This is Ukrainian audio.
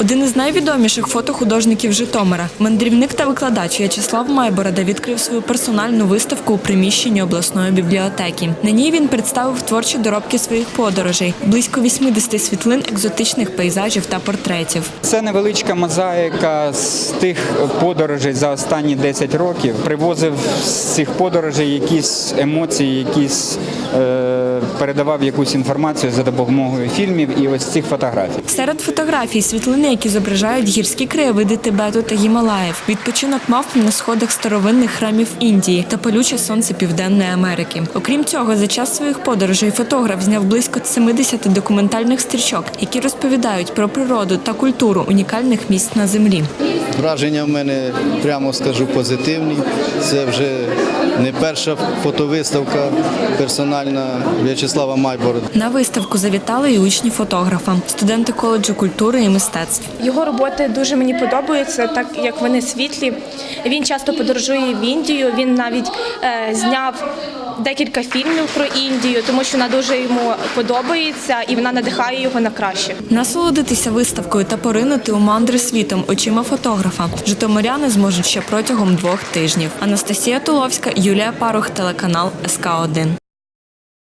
Один із найвідоміших фотохудожників Житомира, мандрівник та викладач В'ячеслав Майборода відкрив свою персональну виставку у приміщенні обласної бібліотеки. На ній він представив творчі доробки своїх подорожей, близько 80 світлин екзотичних пейзажів та портретів. Це невеличка мозаїка з тих подорожей за останні 10 років. Привозив з цих подорожей якісь емоції, якісь е, передавав якусь інформацію за допомогою фільмів і ось цих фотографій. Серед фотографій світлини, які зображають гірські краєвиди Тибету та Гімалаїв, відпочинок мавп на сходах старовинних храмів Індії та палюче сонце Південної Америки. Окрім цього, за час своїх подорожей фотограф зняв близько 70 документальних стрічок, які розповідають про природу та культуру унікальних місць на землі. Враження в мене, прямо скажу, позитивні. Це вже не перша фотовиставка персональна В'ячеслава Майборода. На виставку завітали і учні фотографа, студенти коледжу культури і мистецтв. Його роботи дуже мені подобаються, так як вони світлі. Він часто подорожує в Індію. Він навіть е, зняв декілька фільмів про Індію, тому що вона дуже йому подобається і вона надихає його на краще. Насолодитися виставкою та поринути у мандри світом очима фотографа. Житомиряни зможуть ще протягом двох тижнів. Анастасія Туловська, Юлія Парух, телеканал СК 1